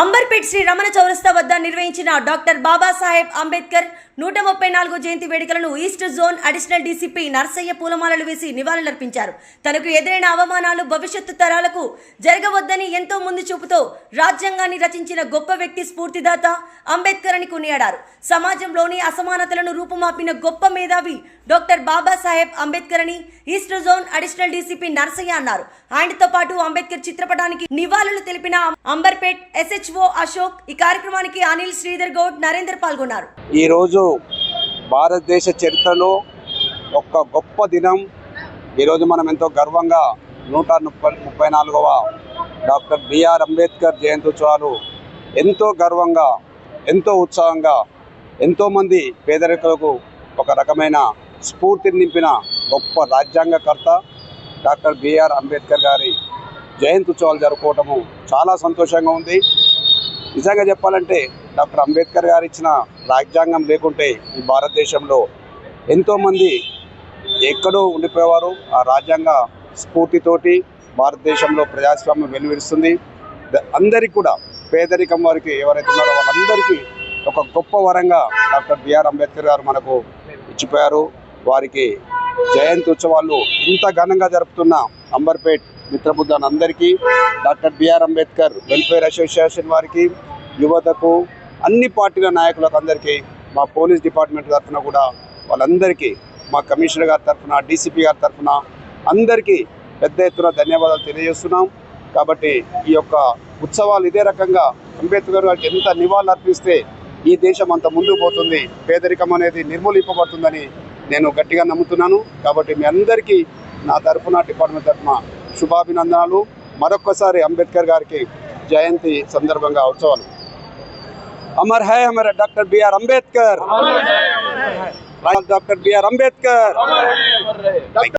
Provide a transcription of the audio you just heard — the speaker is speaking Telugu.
అంబర్పేట్ శ్రీ రమణ చౌరస్తా వద్ద నిర్వహించిన డాక్టర్ బాబాసాహెబ్ అంబేద్కర్ నూట ముప్పై నాలుగో జయంతి వేడుకలను east zone additional DCP Narsaiah పూలమాలలు వేసి నివాళులర్పించారు. తనకు ఎదురైన అవమానాలు భవిష్యత్తు తరాలకు జరగవద్దని ఎంతో ముందు చూపుతో రాజ్యాంగాన్ని రచించిన గొప్ప వ్యక్తి స్ఫూర్తిదాత అంబేద్కర్ అని కొనియాడారు. సమాజంలోని అసమానతలను రూపుమాపిన గొప్ప మేధావి డాక్టర్ బాబాసాహెబ్ అంబేద్కర్ అని east zone additional DCP Narsaiah అన్నారు. ఆయనతో పాటు అంబేద్కర్ చిత్రపటానికి నివాళులు తెలిపిన అంబర్పేట్ ఎస్హెచ్ఓ అశోక్ ఈ కార్యక్రమానికి అనిల్ శ్రీధర్ గౌడ్ నరేందర్ పాల్గొన్నారు. ఈ రోజు భారతదేశ చరిత్రలో ఒక గొప్ప దినం. ఈరోజు మనం ఎంతో గర్వంగా నూట ముప్పై ముప్పై నాలుగవ డాక్టర్ బిఆర్ అంబేద్కర్ జయంత్యుత్సవాలు ఎంతో గర్వంగా ఎంతో ఉత్సాహంగా ఎంతోమంది పేదరికులకు ఒక రకమైన స్ఫూర్తిని నింపిన గొప్ప రాజ్యాంగకర్త డాక్టర్ బిఆర్ అంబేద్కర్ గారి జయంతి ఉత్సవాలు జరుపుకోవటము చాలా సంతోషంగా ఉంది. నిజంగా చెప్పాలంటే డాక్టర్ అంబేద్కర్ గారు ఇచ్చిన రాజ్యాంగం లేకుంటే ఈ భారతదేశంలో ఎంతోమంది ఎక్కడో ఉండిపోయేవారు. ఆ రాజ్యాంగ స్ఫూర్తితోటి భారతదేశంలో ప్రజాస్వామ్యం వెలువరిస్తుంది అందరికీ కూడా పేదరికం వారికి ఎవరైతే ఉన్నారో వాళ్ళందరికీ ఒక గొప్ప వరంగా డాక్టర్ బిఆర్ అంబేద్కర్ గారు మనకు ఇచ్చిపోయారు. వారికి జయంతి ఉత్సవాలు ఇంత ఘనంగా జరుపుతున్న అంబర్పేట్ మిత్రబుద్ధాన్ అందరికీ doctor BR Ambedkar welfare association వారికి యువతకు అన్ని పార్టీల నాయకులకు అందరికీ మా పోలీస్ డిపార్ట్మెంట్ తరఫున కూడా వాళ్ళందరికీ మా కమిషనర్ గారి తరఫున డీసీపీ గారి తరఫున అందరికీ పెద్ద ఎత్తున ధన్యవాదాలు తెలియజేస్తున్నాం. కాబట్టి ఈ యొక్క ఉత్సవాలు ఇదే రకంగా అంబేద్కర్ గారికి ఎంత నివాళులు అర్పిస్తే ఈ దేశం అంత ముందుకు పోతుంది. పేదరికం అనేది నిర్మూలింపబడుతుందని నేను గట్టిగా నమ్ముతున్నాను. కాబట్టి మీ అందరికీ నా తరఫున డిపార్ట్మెంట్ తరఫున శుభాభినందనాలు. మరొక్కసారి అంబేద్కర్ గారికి జయంతి సందర్భంగా ఉత్సవాలు. అమర్ హై Amar doctor BR Ambedkar. Doctor BR Ambedkar.